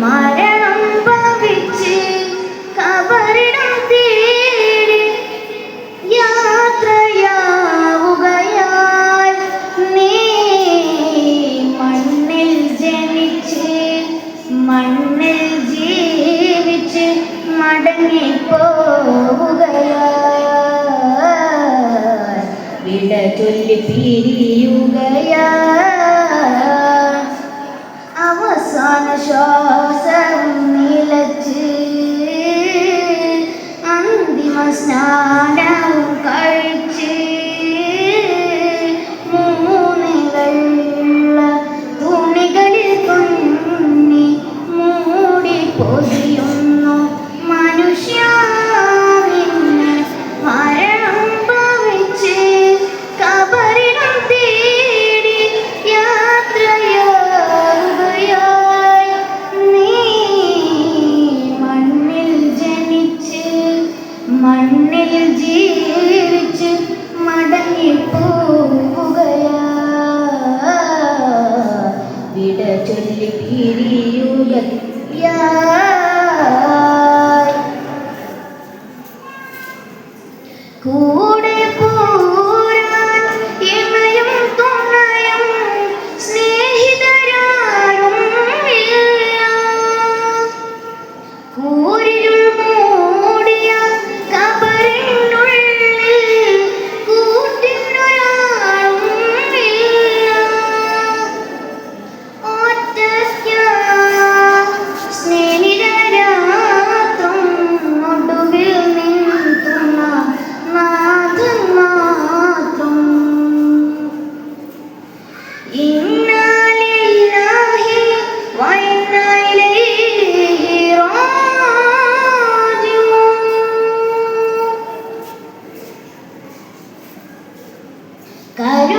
മരണം ഭവിച്ച് കബറിടം തേടി നീ മണ്ണിൽ ജനിച്ച് മണ്ണിൽ ജീവിച്ച് മടങ്ങിപ്പോ Krishna Here you Cool. Caro.